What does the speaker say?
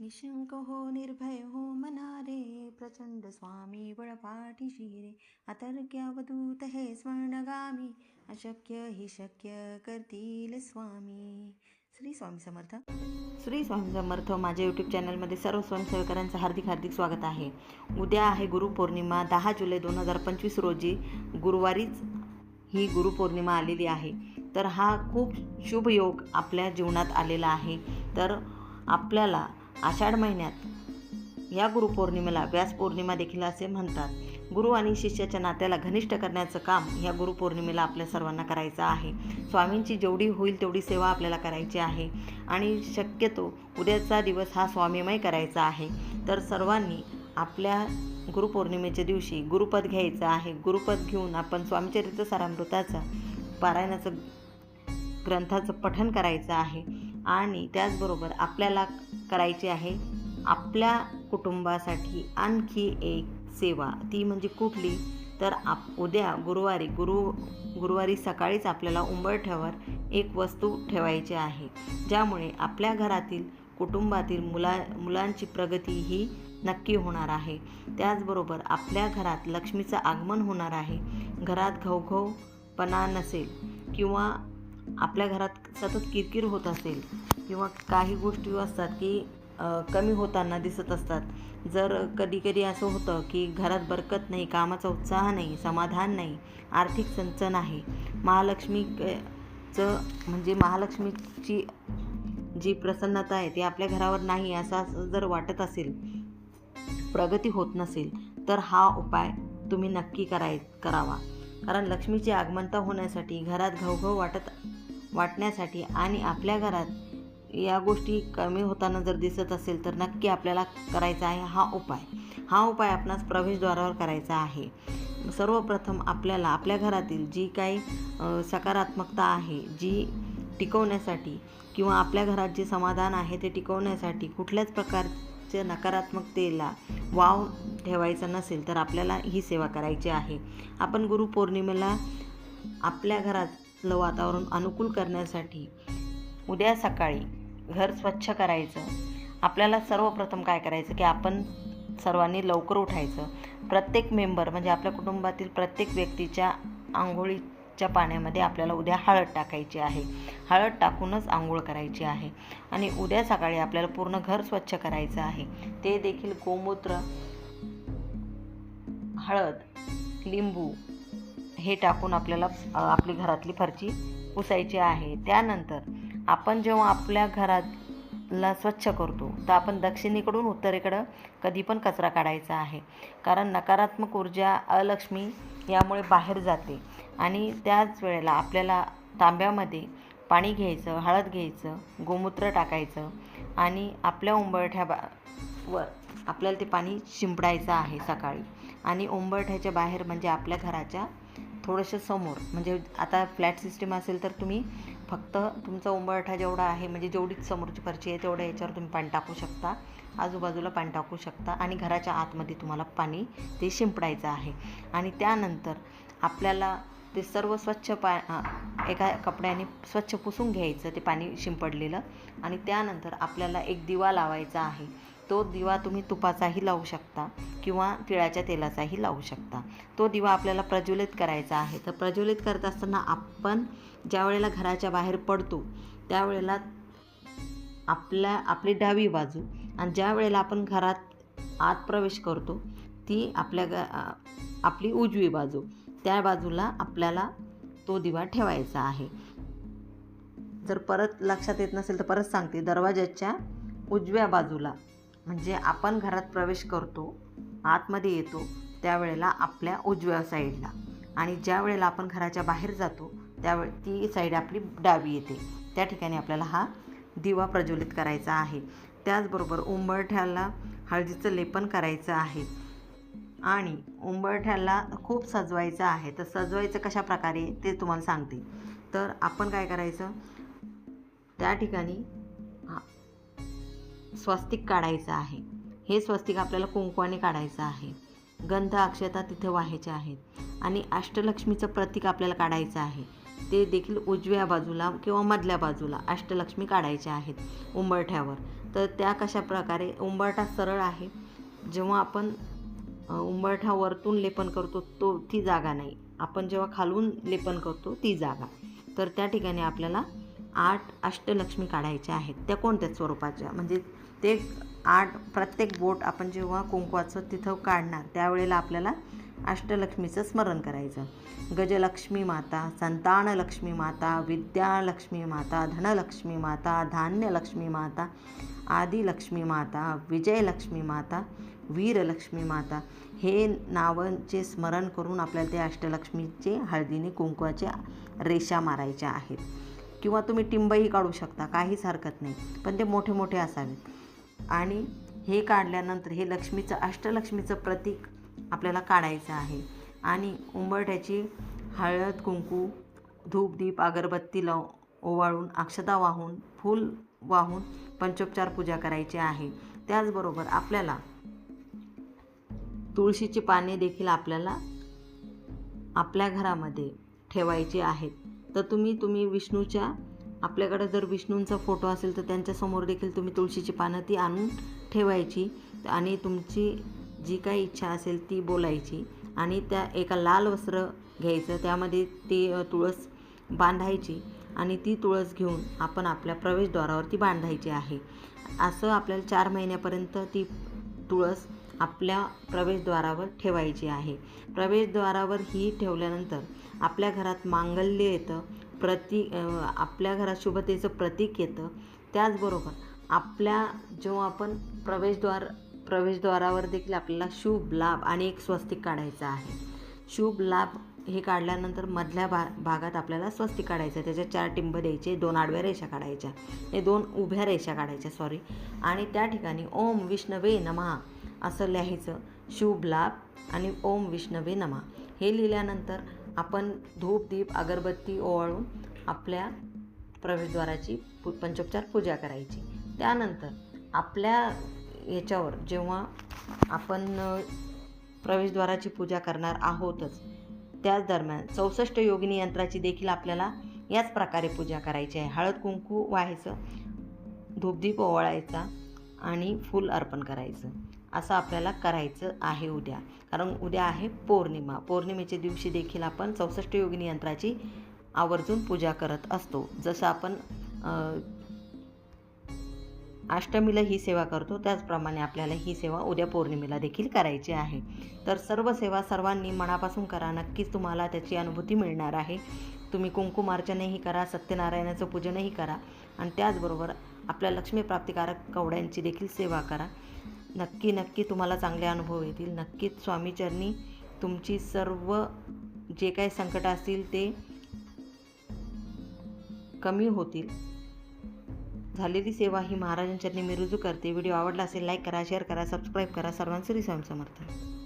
निशंक हो निर्भय हो मनारे प्रचंड स्वामी बळपाठीशी रे अतर्क्यावधूत हे स्वर्णगामी अशक्य हि शक्य करतील स्वामी. श्री स्वामी समर्थ. श्री स्वामी समर्थ माझ्या यूट्यूब चॅनलमध्ये सर्व स्वयंसेवकांचं हार्दिक हार्दिक स्वागत आहे. उद्या आहे गुरुपौर्णिमा दहा जुलै दोन हजार पंचवीस रोजी. गुरुवारीच ही गुरुपौर्णिमा आलेली आहे. तर हा खूप शुभ योग आपल्या जीवनात आलेला आहे. तर आपल्याला आषाढ महिन्यात. या गुरुपौर्णिमेला व्यास पौर्णिमा देखील असे म्हणतात. गुरु आणि शिष्याच्या नात्याला घनिष्ठ करण्याचं काम या गुरुपौर्णिमेला आपल्या सर्वांना करायचं आहे. स्वामींची जेवढी होईल तेवढी सेवा आपल्याला करायची आहे. आणि शक्यतो उद्याचा दिवस हा स्वामीमय करायचा आहे. तर सर्वांनी आपल्या गुरुपौर्णिमेच्या दिवशी गुरुपद घ्यायचं आहे. गुरुपद घेऊन आपण स्वामीचरित्र सारामृताचं पारायणाचं ग्रंथाचं पठन करायचं आहे. आणि त्याचबरोबर आपल्याला करायची आहे आपल्या कुटुंबासाठी आणखी एक सेवा. ती म्हणजे कुठली? तर आप उद्या गुरुवारी गुरु गुरुवारी सकाळीच आपल्याला उंबरठ्यावर एक वस्तू ठेवायची आहे. ज्यामुळे आपल्या घरातील कुटुंबातील मुला मुलांची प्रगती ही नक्की होणार आहे. त्याचबरोबर आपल्या घरात लक्ष्मीचं आगमन होणार आहे. घरात घवघवपणा नसेल किंवा आपल्या घरात सतत किरकिर होत असेल किंवा काही गोष्टी असतात की कमी होताना दिसत असतात. जर कधी कधी असं होतं की घरात बरकत नाही कामाचा उत्साह नाही समाधान नाही आर्थिक संच नाही महालक्ष्मीचं म्हणजे महालक्ष्मीची जी प्रसन्नता आहे ती आपल्या घरावर नाही असं जर वाटत असेल प्रगती होत नसेल तर हा उपाय तुम्ही नक्की कराय करावा. कारण लक्ष्मीची आगमनता होण्यासाठी घरात घवघव वाटत वाटण्यासाठी आणि आपल्या घरात या गोष्टी कमी होताना जर दिसत असेल तर नक्की आपल्याला करायचा आहे हा उपाय. हा उपाय आपणास प्रवेशद्वारावर करायचा आहे. सर्वप्रथम आपल्याला आपल्या घरातील जी काही सकारात्मकता आहे जी टिकवण्यासाठी किंवा आपल्या घरात जे समाधान आहे ते टिकवण्यासाठी कुठल्याच प्रकारच्या नकारात्मकतेला वाव ठेवायचा नसेल तर आपल्याला ही सेवा करायची आहे. आपण गुरुपौर्णिमेला आपल्या घरात वातावरण अनुकूल करण्यासाठी उद्या सकाळी घर स्वच्छ करायचं. आपल्याला सर्वप्रथम काय करायचं की आपण सर्वांनी लवकर उठायचं. प्रत्येक मेंबर म्हणजे आपल्या कुटुंबातील प्रत्येक व्यक्तीच्या आंघोळीच्या पाण्यामध्ये आपल्याला उद्या हळद टाकायची आहे. हळद टाकूनच आंघोळ करायची आहे. आणि उद्या सकाळी आपल्याला पूर्ण घर स्वच्छ करायचं आहे. ते देखील गोमूत्र हळद लिंबू हे टाकून आपल्याला आपली घरातली फरची पुसायची आहे. त्यानंतर आपण जेव्हा आपल्या घरातला स्वच्छ करतो तर आपण दक्षिणेकडून उत्तरेकडं कधी पण कचरा काढायचा आहे. कारण नकारात्मक ऊर्जा अलक्ष्मी यामुळे बाहेर जाते आणि त्याच वेळेला आपल्याला तांब्यामध्ये पाणी घ्यायचं हळद घ्यायचं गोमूत्र टाकायचं आणि आपल्या उंबरठ्या बा वर आपल्याला ते पाणी शिंपडायचं आहे सकाळी. आणि उंबरठ्याच्या बाहेर म्हणजे आपल्या घराच्या थोडंसं समोर. म्हणजे आता फ्लॅट सिस्टीम असेल तर तुम्ही फक्त तुमचा उंबरठा जेवढा आहे म्हणजे जेवढीच समोरची फरची आहे तेवढ्या याच्यावर तुम्ही पाणी टाकू शकता. आजूबाजूला पाणी टाकू शकता आणि घराच्या आतमध्ये तुम्हाला पाणी ते शिंपडायचं आहे. आणि त्यानंतर आपल्याला ते सर्व स्वच्छ पा एका कपड्याने स्वच्छ पुसून घ्यायचं ते पाणी शिंपडलेलं. आणि त्यानंतर आपल्याला एक दिवा लावायचा आहे. तो दिवा तुम्ही तुपाचाही लावू शकता किंवा तिळाच्या तेलाचाही लावू शकता. तो दिवा आपल्याला प्रज्वलित करायचा आहे. तर प्रज्वलित करत असताना आपण ज्या वेळेला घराच्या बाहेर पडतो त्यावेळेला आपल्या आपली डावी बाजू आणि ज्या वेळेला आपण घरात आत प्रवेश करतो ती आपल्या ग आपली उजवी बाजू. त्या बाजूला आपल्याला तो दिवा ठेवायचा आहे. जर परत लक्षात येत नसेल तर परत सांगते. दरवाजाच्या उजव्या बाजूला म्हणजे आपण घरात प्रवेश करतो आतमध्ये येतो त्यावेळेला आपल्या उजव्या साईडला. आणि ज्या वेळेला आपण घराच्या बाहेर जातो त्यावेळे ती साईड आपली डावी येते. त्या ठिकाणी आपल्याला हा दिवा प्रज्वलित करायचा आहे. त्याचबरोबर उंबरठ्याला हळदीचं लेपन करायचं आहे. आणि उंबरठ्याला खूप सजवायचं आहे. तर सजवायचं कशा प्रकारे ते तुम्हाला सांगते. तर आपण काय करायचं त्या ठिकाणी स्वस्तिक काढायचं आहे. हे स्वस्तिक आपल्याला कुंकवाने काढायचं आहे. गंध अक्षता तिथे व्हायच्या आहेत. आणि अष्टलक्ष्मीचं प्रतीक आपल्याला काढायचं आहे. ते देखील उजव्या बाजूला किंवा मधल्या बाजूला अष्टलक्ष्मी काढायच्या आहेत उंबरठ्यावर. तर त्या कशा प्रकारे उंबरठा सरळ आहे. जेव्हा आपण उंबरठा वरतून लेपन करतो तो ती जागा नाही. आपण जेव्हा खालून लेपन करतो ती जागा. तर त्या ठिकाणी आपल्याला आठ अष्टलक्ष्मी काढायच्या आहेत. त्या कोणत्या स्वरूपाच्या? म्हणजे ते आठ प्रत्येक बोट आपण जेव्हा कुंकवाचं तिथं काढणार त्यावेळेला आपल्याला अष्टलक्ष्मीचं स्मरण करायचं. गजलक्ष्मी माता संतानलक्ष्मी माता विद्यालक्ष्मी माता धनलक्ष्मी माता धान्यलक्ष्मी माता आदिलक्ष्मी माता विजयलक्ष्मी माता वीरलक्ष्मी माता. हे नावांचे स्मरण करून आपल्याला ते अष्टलक्ष्मीचे हळदीने कुंकवाच्या रेषा मारायच्या आहेत. किंवा तुम्ही टिंबही काढू शकता काहीच हरकत नाही. पण ते मोठे मोठे असावेत. आणि हे काढल्यानंतर हे लक्ष्मीचं अष्टलक्ष्मीचं प्रतीक आपल्याला काढायचं आहे. आणि उंबरठ्याची हळद कुंकू धूप दीप अगरबत्ती लाव ओवाळून अक्षता वाहून फूल वाहून पंचोपचार पूजा करायची आहे. त्याचबरोबर आपल्याला तुळशीची पाने देखील आपल्याला आपल्या घरामध्ये ठेवायची आहेत. तर तुम्ही तुम्ही विष्णूच्या आपल्याकडे जर विष्णूंचा फोटो असेल तर त्यांच्यासमोर देखील तुम्ही तुळशीची पानं ती आणून ठेवायची आणि तुमची जी काही इच्छा असेल ती बोलायची आणि त्या एका लाल वस्त्र घ्यायचं त्यामध्ये ती तुळस बांधायची आणि ती तुळस घेऊन आपण आपल्या प्रवेशद्वारावरती बांधायची आहे. असं आपल्याला चार महिन्यापर्यंत ती तुळस आपल्या प्रवेशद्वारावर ठेवायची आहे. प्रवेशद्वारावर ही ठेवल्यानंतर आपल्या घरात मांगल्य येतं प्रतीक आपल्या घरात शुभतेचं प्रतीक येतं. त्याचबरोबर आपल्या जेव्हा आपण प्रवेशद्वार प्रवेशद्वारावर देखील आपल्याला शुभ लाभ आणि एक स्वस्तिक काढायचं आहे. शुभ लाभ हे काढल्यानंतर मधल्या भा भागात आपल्याला स्वस्तिक काढायचं त्याच्या चार टिंब द्यायचे दोन आडव्या रेषा काढायच्या हे दोन उभ्या रेषा काढायच्या सॉरी आणि त्या ठिकाणी ओम विष्णवे नमः असं लिहायचं. शुभ लाभ आणि ओम विष्णवे नमः. हे लिहिल्यानंतर आपण धूप दीप अगरबत्ती ओवाळून आपल्या प्रवेशद्वाराची पु पंचोपचार पूजा करायची. त्यानंतर आपल्या याच्यावर जेव्हा आपण प्रवेशद्वाराची पूजा करणार आहोतच त्याच दरम्यान चौसष्ट योगिनी यंत्राची देखील आपल्याला याच प्रकारे पूजा करायची आहे. हळद कुंकू व्हायचं धूपदीप ओवाळायचा आणि फूल अर्पण करायचं. असं आपल्याला करायचं आहे उद्या. कारण उद्या आहे पौर्णिमा. पौर्णिमेच्या दिवशी देखील आपण चौसष्ट योगिनी यंत्राची आवर्जून पूजा करत असतो. जसं आपण अष्टमीला ही सेवा करतो त्याचप्रमाणे आपल्याला ही सेवा उद्या पौर्णिमेला देखील करायची आहे. तर सर्व सेवा सर्वांनी मनापासून करा. नक्कीच तुम्हाला त्याची अनुभूती मिळणार आहे. तुम्ही कुंकुमार्चनही करा सत्यनारायणाचं पूजनही करा. आणि त्याचबरोबर आपल्या लक्ष्मीप्राप्तिकारक कवड्यांची देखील सेवा करा. नक्की नक्की तुम्हाला चांगले अनुभव येतील. नक्कीच स्वामीचरणी तुमची सर्व जे काही संकट असतील ते कमी होतील. झालेली सेवा ही महाराजांच्या मी रुजू करते. व्हिडिओ आवडला असेल लाईक करा शेअर करा सबस्क्राईब करा. सर्वांचे स्वामी समर्थन